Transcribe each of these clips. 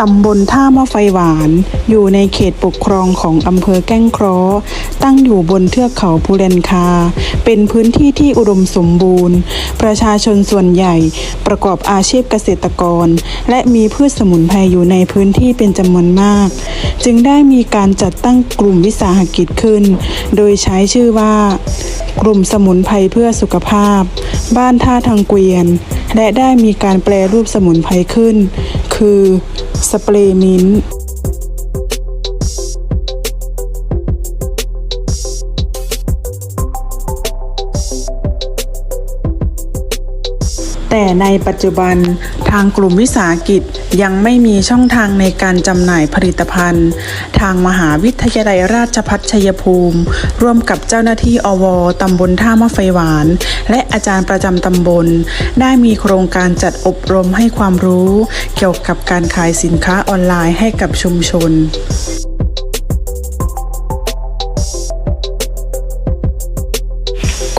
ตำบลท่ามะไฟหวาน อยู่ในเขตปกครองของอำเภอแก้งเคราะห์ตั้งอยู่บนเทือกเขาภูเรนคา เป็นพื้นที่ที่อุดมสมบูรณ์ ประชาชนส่วนใหญ่ประกอบอาชีพเกษตรกร และมีพืชสมุนไพรอยู่ในพื้นที่เป็นจำนวนมาก จึงได้มีการจัดตั้งกลุ่มวิสาหกิจขึ้น โดยใช้ชื่อว่า กลุ่มสมุนไพรเพื่อสุขภาพ บ้านท่าทางเกวียน และได้มีการแปลรูปสมุนไพรขึ้น คือ สเปรย์มิ้นท์ แต่ในปัจจุบันทางกลุ่มวิสาหกิจยังไม่มีช่องทางในการจำหน่ายผลิตภัณฑ์ ทางมหาวิทยาลัยราชภัฏชัยภูมิ ร่วมกับเจ้าหน้าที่อวตำบลท่ามะไฟหวาน และอาจารย์ประจำตำบล ได้มีโครงการจัดอบรมให้ความรู้ เกี่ยวกับการขายสินค้าออนไลน์ให้กับชุมชน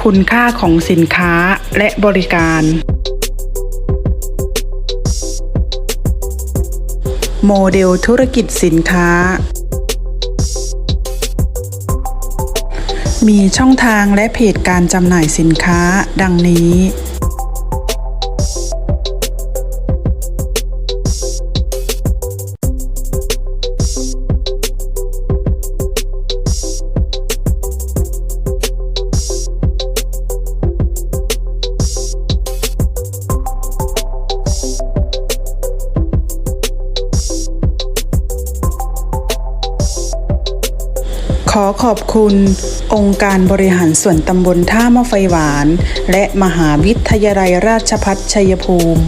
คุณค่าของสินค้าและบริการ โมเดลธุรกิจสินค้า มีช่องทางและเพจการจำหน่ายสินค้าดังนี้ อขอบคุณ องค์การบริหารส่วนตำบลท่ามะไฟหวาน และมหาวิทยาลัยราชพัฒชัยภูมิ